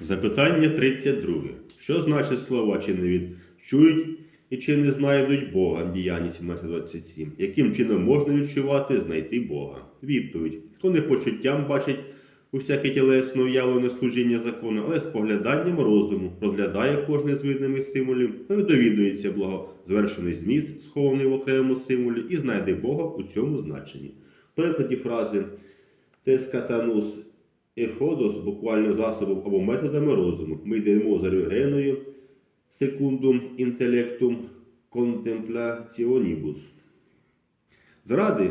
Запитання 32. Що значить слова чи не відчують і чи не знайдуть Бога? Діяння 17.27. Яким чином можна відчувати, знайти Бога? Відповідь. Хто не почуттям бачить усяке тілесне уявлене служіння закону, але з погляданням розуму розглядає кожне з видних символів, той довідується благозвершений зміст, схований в окремому символі, і знайде Бога у цьому значенні. В перекладі фрази Тескатанус Еходос буквально засобом або методами розуму. Ми йдемо за Рюгеною секундум інтелектум контемпляціонібус. Заради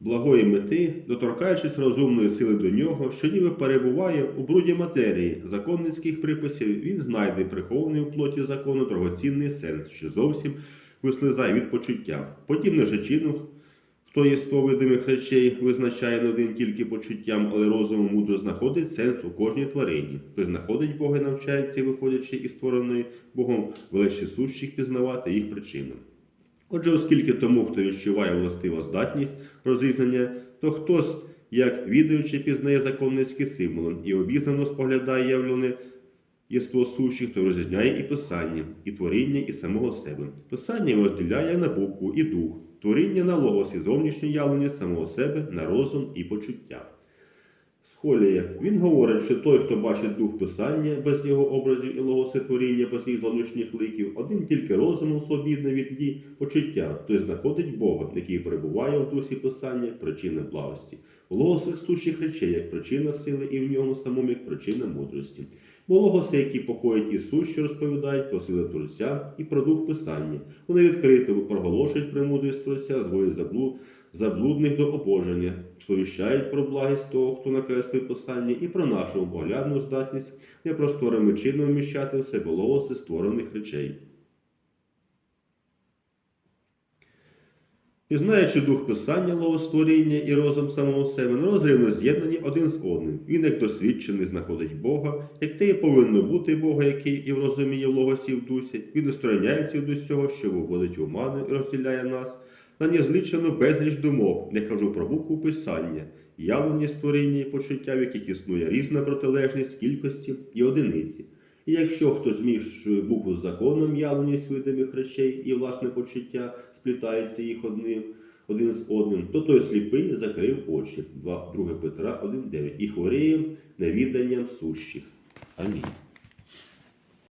благої мети, доторкаючись розумної сили до нього, що ніби перебуває у бруді матерії законницьких приписів, він знайде прихований у плоті закону дорогоцінний сенс, що зовсім вислизає від почуття. Подібним же чином, Хто є сто видимих речей, визначає не один тільки почуттям, але розумом мудро знаходить сенс у кожній тварині. Хто знаходить Бога і навчається, виходячи із створеної Богом величі сущих, пізнавати їх причину. Отже, оскільки тому, хто відчуває властива здатність розрізнення, то хтось, як відаючи, пізнає законницькі символи і обізнано споглядає явлене єство сущих, то розрізняє і писання, і творіння, і самого себе. Писання розділяє на букву і дух, творіння на логос і зовнішнє явлення самого себе на розум і почуття. Схолія. Він говорить, що той, хто бачить дух писання без його образів і логоси творіння, без їх зовнішніх ликів, один тільки розумом свобідний від дій почуття, той знаходить Бога, який перебуває в дусі писання, причина благості, у логосах сущих речей, як причина сили, і в ньому самому як причина мудрості. Бо логоси, які походять із сущі, розповідають про сили Творця і про дух писання. Вони відкрито проголошують премудрість Творця, зводять заблуд, заблудних до обоження, сповіщають про благість того, хто накреслив писання, і про нашу поглядну здатність непросторими чином вміщати в себе логоси створених речей. Пізнаючи дух писання, логостворіння і розум самого себе, нерозривно з'єднані один з одним. Він, як досвідчений, знаходить Бога, як те і повинно бути Бога, який і в розуміє в логосі в дусі, він устороняється від усього, що виводить в оману і розділяє нас, на незлічену безліч думок, не кажу про букву писання, явлення створіння і почуття, в яких існує різна протилежність кількості і одиниці. І якщо хто змішує букву з законом явленість видимих речей і власне почуття, сплітається їх одним, один з одним, то той сліпий закрив очі. 2 Петра 1.9 і хворіє невіданням сущих. Амінь.